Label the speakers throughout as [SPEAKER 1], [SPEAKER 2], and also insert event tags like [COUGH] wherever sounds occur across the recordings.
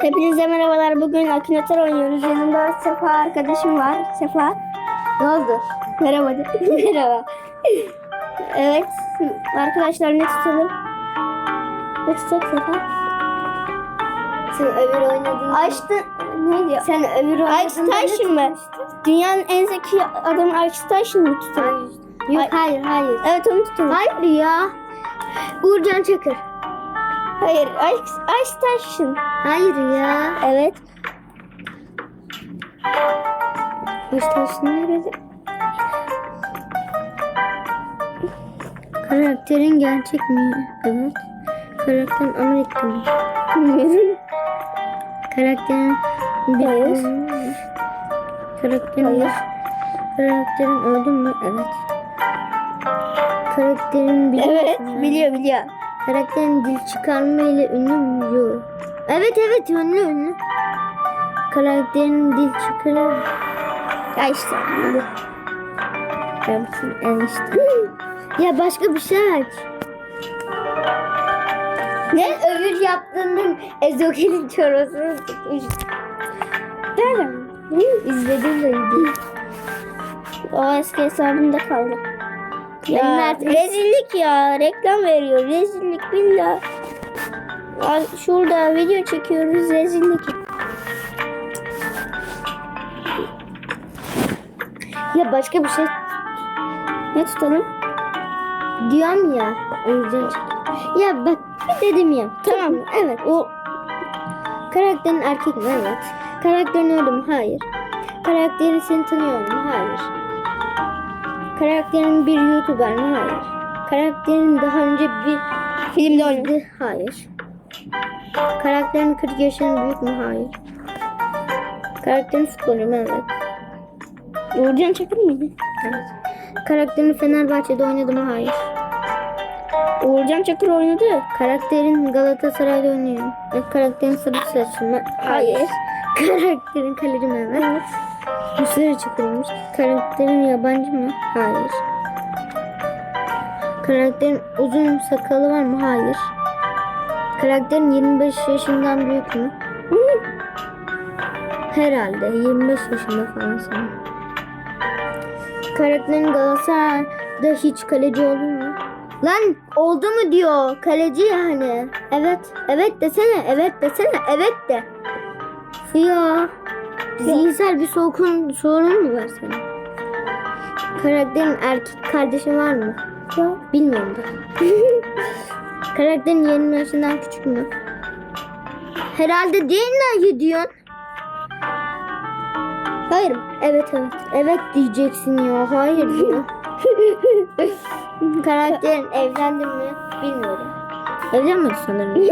[SPEAKER 1] Hepinize merhabalar. Bugün Akinator oynuyoruz. Yanımda Sefa arkadaşım var. Sefa. Ne oldu? Merhaba. [LAUGHS] Merhaba. evet. Arkadaşlar ne tutalım? Ne tutalım Sefa?
[SPEAKER 2] Sen öbür oynadın.
[SPEAKER 1] Einstein ne diyor?
[SPEAKER 2] Sen öbür oynadın.
[SPEAKER 1] Einstein mı? Dünyanın en zeki adamı Einstein mı tutalım?
[SPEAKER 2] Yok hayır hayır.
[SPEAKER 1] Evet onu tutalım.
[SPEAKER 2] Hayır ya. Uğurcan Çakır.
[SPEAKER 1] Hayır. Einstein.
[SPEAKER 2] Hayır ya.
[SPEAKER 1] Evet.
[SPEAKER 2] Einstein nerede? Karakterin gerçek mi? Evet. Karakterin Amerika mı?
[SPEAKER 1] Bilmiyorum.
[SPEAKER 2] Karakterin
[SPEAKER 1] Hayır.
[SPEAKER 2] Karakterin
[SPEAKER 1] Hayır.
[SPEAKER 2] Karakterin öldü mü? Evet. Karakterin biliyor
[SPEAKER 1] Evet.
[SPEAKER 2] musun?
[SPEAKER 1] Biliyor biliyor.
[SPEAKER 2] Karakterin dil çıkarma ile ünlü? Yok. Evet evet ünlü ünlü. Karakterin dil çıkarma.
[SPEAKER 1] Einstein.
[SPEAKER 2] Yapsın enişte. [LAUGHS] ya başka bir şey aç.
[SPEAKER 1] Ne?
[SPEAKER 2] Öbür yaptığında Ezogel'in çorosunu tutmuş.
[SPEAKER 1] Nerede?
[SPEAKER 2] İzledim de.
[SPEAKER 1] O eski hesabımda kaldı. Ya
[SPEAKER 2] artık-
[SPEAKER 1] rezillik ya. Reklam veriyor. Rezillik billah. Al, Şurada video çekiyoruz. Rezillik.
[SPEAKER 2] Ya başka bir şey
[SPEAKER 1] Ne tutalım?
[SPEAKER 2] diyorum ya. O yüzden çek- Ya bak bir dedim ya.
[SPEAKER 1] Tamam.
[SPEAKER 2] Evet. O karakterin erkek mi? Evet. Karakterin öldü mü? Hayır. Karakterin seni tanıyor mu? Hayır. Karakterin bir YouTuber mi? Hayır. Karakterin daha önce bir
[SPEAKER 1] Filmde oynadı.
[SPEAKER 2] oynadı? Hayır. Karakterin 40 yaşından büyük mü? Hayır. Karakterin futbolcu mu? Evet.
[SPEAKER 1] Uğurcan Çakır mıydı?
[SPEAKER 2] evet. Karakterin Fenerbahçe'de oynadı mı? Hayır.
[SPEAKER 1] Uğurcan Çakır oynadı.
[SPEAKER 2] Karakterin Galatasaray'da oynuyor. E, karakterin sarı saçlı mı?
[SPEAKER 1] Hayır.
[SPEAKER 2] Karakterin kaleci mi? Evet. Mısır'ı çıkılmış. Karakterin yabancı mı? Hayır. Karakterin uzun sakalı var mı? Hayır. Karakterin 25 yaşından büyük mü? Herhalde 25 yaşında falan sanırım. Karakterin Galatasaray'da hiç kaleci oldu mu? Lan oldu mu diyor. Kaleci yani. Evet. Evet desene. Evet desene. Evet de. Ya. Zihinsel bir sorun, sorun mu var senin? Karakterin erkek kardeşi var mı? Yok. Bilmiyorum da. [LAUGHS] Karakterin 20 yaşından küçük mü? Herhalde değil mi diyorsun? Hayır. Evet evet. Evet diyeceksin ya. Hayır diyor. [LAUGHS] Karakterin evlendi mi? Bilmiyorum. Evlenmedi sanırım. [LAUGHS]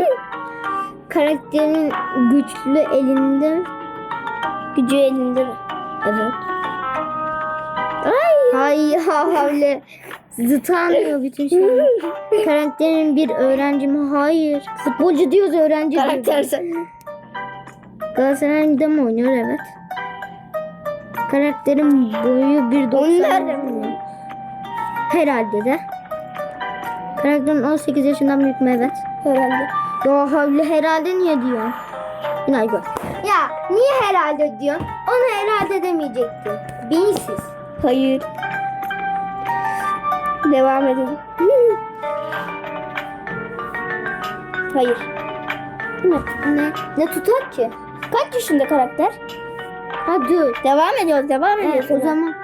[SPEAKER 2] Karakterin güçlü elinde.
[SPEAKER 1] Gücü elinde mi?
[SPEAKER 2] Evet. Ay. Hay [LAUGHS] havle. Zıtanıyor bütün şey. [LAUGHS] Karakterin bir öğrenci mi? Hayır. Futbolcu diyoruz öğrenci
[SPEAKER 1] Karakter
[SPEAKER 2] diyoruz.
[SPEAKER 1] sen.
[SPEAKER 2] Galatasaray'da mı oynuyor? Evet. Karakterin boyu 1.90.
[SPEAKER 1] Nereden biliyorsun?
[SPEAKER 2] Herhalde de. Karakterin 18 yaşından büyük mü? Evet.
[SPEAKER 1] Herhalde.
[SPEAKER 2] Ya havle herhalde niye diyorsun? İnay gör. Ya niye herhalde diyorsun? Onu herhalde demeyecektin. Beyinsiz.
[SPEAKER 1] Hayır. Devam edelim. [LAUGHS] Hayır.
[SPEAKER 2] Ne? Ne, ne tutar ki?
[SPEAKER 1] Kaç yaşında karakter?
[SPEAKER 2] Ha dur.
[SPEAKER 1] Devam ediyoruz, devam ediyoruz.
[SPEAKER 2] Evet, o zaman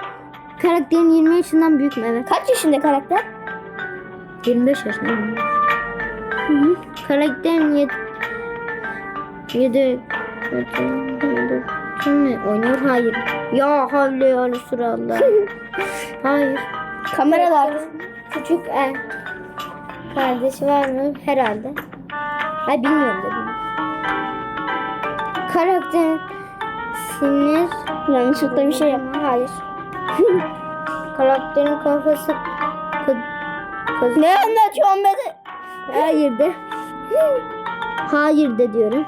[SPEAKER 2] karakterin 20 yaşından büyük mü? Evet.
[SPEAKER 1] Kaç yaşında karakter?
[SPEAKER 2] 25 yaşında? Hı hı. Karakterin 7 7 mi oynuyor? Hayır. Ya havle ya Resulallah. Hayır.
[SPEAKER 1] Kameralar.
[SPEAKER 2] Küçük el. Kardeşi var mı? Herhalde. Ay bilmiyorum dedim. Karakterin sinir
[SPEAKER 1] Yanlışlıkla bir şey yap.
[SPEAKER 2] Hayır. [LAUGHS] Karakterin kafası kı- kız-
[SPEAKER 1] Ne anlatıyorsun be?
[SPEAKER 2] Hayır de. Hayır de diyorum.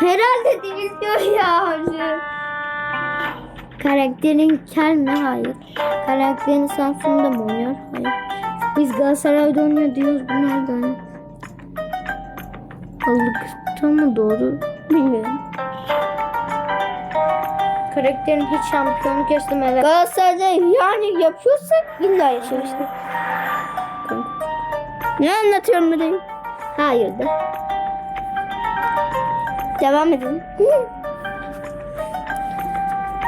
[SPEAKER 2] Herhalde değil diyor ya. Karakterin kel mi? Hayır. Karakterin Samsun'da mı oynuyor? Hayır. Biz Galatasaray'da oynuyor diyoruz. Bu nereden? Aldıktan mı doğru?
[SPEAKER 1] Bilmiyorum.
[SPEAKER 2] Karakterin hiç şampiyonluk yaşamaya
[SPEAKER 1] Galatasaray'da yani yapıyorsak illa yaşamıştı. Ne anlatıyorum burayı?
[SPEAKER 2] Hayır da.
[SPEAKER 1] Devam edelim.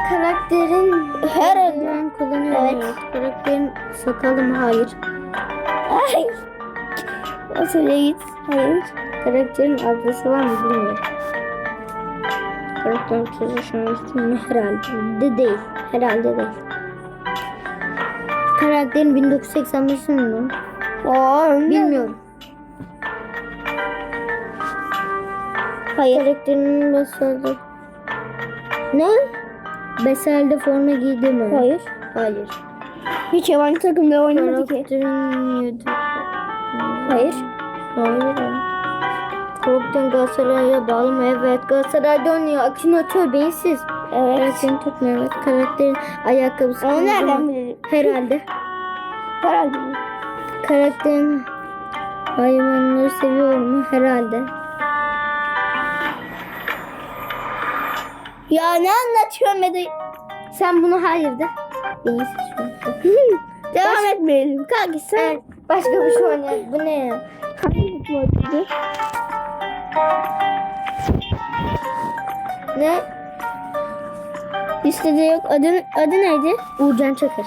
[SPEAKER 2] Karakterin
[SPEAKER 1] Herhalde.
[SPEAKER 2] ben kullanıyorum.
[SPEAKER 1] Evet.
[SPEAKER 2] Karakterin sakalı mı? Hayır.
[SPEAKER 1] Ay. Galatasaray'a git. Hayır.
[SPEAKER 2] Karakterin ablası var mı bilmiyorum. Karakterin üstü mü? Herhalde de değil. Herhalde değil. Karakterin 1985 mi?
[SPEAKER 1] Oo,
[SPEAKER 2] Bilmiyorum.
[SPEAKER 1] Hayır.
[SPEAKER 2] Karakterinin basıldı. Ne? Besel'de forma giydi mi?
[SPEAKER 1] Hayır.
[SPEAKER 2] Hayır.
[SPEAKER 1] Hiç yabancı takımda oynamadı ki.
[SPEAKER 2] Karakterin.
[SPEAKER 1] Hayır.
[SPEAKER 2] Hayır. Karakterin Galatasaray'a bağlı mı? Evet. Galatasaray'da oynuyor. Akınatör beyinsiz.
[SPEAKER 1] Evet.
[SPEAKER 2] Karakterin tutmuyor. Evet. Karakterin ayakkabısı.
[SPEAKER 1] Onu nereden
[SPEAKER 2] mı?
[SPEAKER 1] bilelim?
[SPEAKER 2] Herhalde.
[SPEAKER 1] Herhalde.
[SPEAKER 2] Karakterin hayvanları seviyor mu? Herhalde.
[SPEAKER 1] Ya ne anlatıyorsun bebeğim?
[SPEAKER 2] Sen bunu hayır de. An. [LAUGHS]
[SPEAKER 1] Devam etmeyelim. Kanka sen
[SPEAKER 2] Evet. Başka bir şey oynayalım. Bu ne ya?
[SPEAKER 1] hangi futbolcuydu?
[SPEAKER 2] Ne?
[SPEAKER 1] Listede yok. Adı, adı neydi?
[SPEAKER 2] Uğurcan Çakır.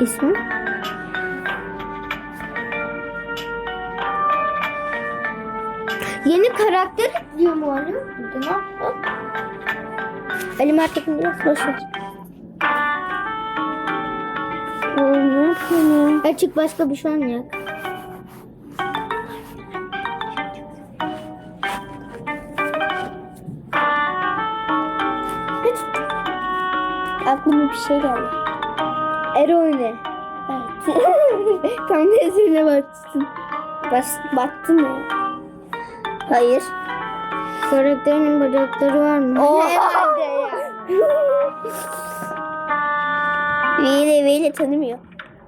[SPEAKER 2] İsmi? Yeni karakter diyor mu Ali? Ne yaptı? Ali Mert'in biraz boş ver.
[SPEAKER 1] Oğlum ne yapıyorsun ya?
[SPEAKER 2] Açık başka bir şey oynayalım.
[SPEAKER 1] Aklıma bir şey geldi.
[SPEAKER 2] Eroine.
[SPEAKER 1] Evet. [LAUGHS] Tam da ezberine baktın. Bas, baktın ya. Hayır.
[SPEAKER 2] Karakterinin bacakları var mı? [LAUGHS]
[SPEAKER 1] Herhalde ya. Veli Veli tanımıyor.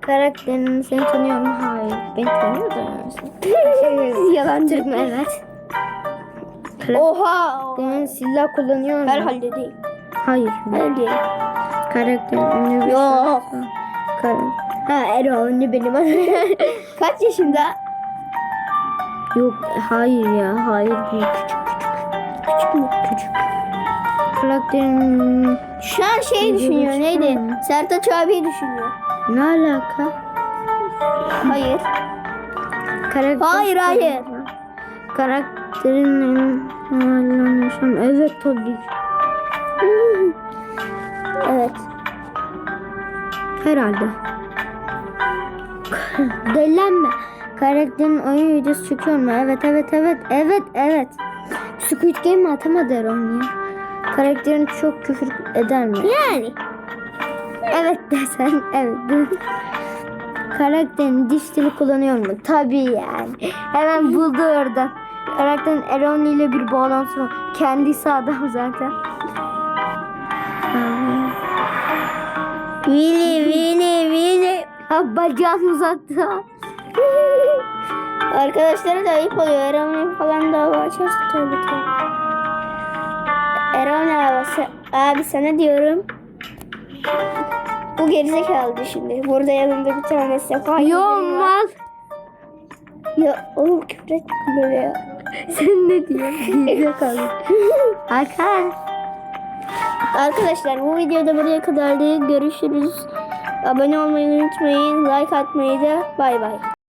[SPEAKER 2] Karakterini seni tanıyor mu? Hayır. Beni tanıyor da.
[SPEAKER 1] Yalan
[SPEAKER 2] Türk mü? Evet. Karakterin
[SPEAKER 1] Oha.
[SPEAKER 2] silah kullanıyor mu?
[SPEAKER 1] Herhalde değil.
[SPEAKER 2] Hayır.
[SPEAKER 1] Hayır değil.
[SPEAKER 2] Karakterin ünlü bir
[SPEAKER 1] Yok.
[SPEAKER 2] Kar ha Ero ünlü benim adım.
[SPEAKER 1] Kaç yaşında?
[SPEAKER 2] Yok hayır ya. Hayır değil. Küçük
[SPEAKER 1] Küçük mü?
[SPEAKER 2] küçük. Karakterin
[SPEAKER 1] Şu an şey düşünüyor. Neydi? Sertaç abiyi düşünüyor.
[SPEAKER 2] ne alaka?
[SPEAKER 1] Hayır.
[SPEAKER 2] Karakter
[SPEAKER 1] Hayır, hayır.
[SPEAKER 2] Karakterin. Evet tabii.
[SPEAKER 1] Evet.
[SPEAKER 2] Herhalde. Delilenme. Karakterin oyun videosu çekiyor mu? Evet evet evet evet evet. Squid Game atamadı Erol ya? Karakterin çok küfür eder mi?
[SPEAKER 1] Yani.
[SPEAKER 2] Evet desen evet. Karakterin diş dili kullanıyor mu? Tabii yani. Hemen buldu oradan. Karakterin Eroni ile bir bağlantısı var. Kendisi adam zaten.
[SPEAKER 1] Vili Vili Vili.
[SPEAKER 2] Ha bacağını uzattı. [LAUGHS]
[SPEAKER 1] Arkadaşlara da ayıp oluyor. Erhan falan dava açarsa tabii ki. Erhan abi, se- abi sana diyorum. Bu gerizekalı şimdi. Burada yanında bir tane sefa.
[SPEAKER 2] Yo
[SPEAKER 1] yüzüğü var.
[SPEAKER 2] mal.
[SPEAKER 1] Ya oğlum küfür etme böyle ya.
[SPEAKER 2] Sen ne diyorsun? [LAUGHS] Gerizekalı. Hakan.
[SPEAKER 1] Arkadaşlar bu videoda buraya kadardı. Görüşürüz. Abone olmayı unutmayın. Like atmayı da bay bay.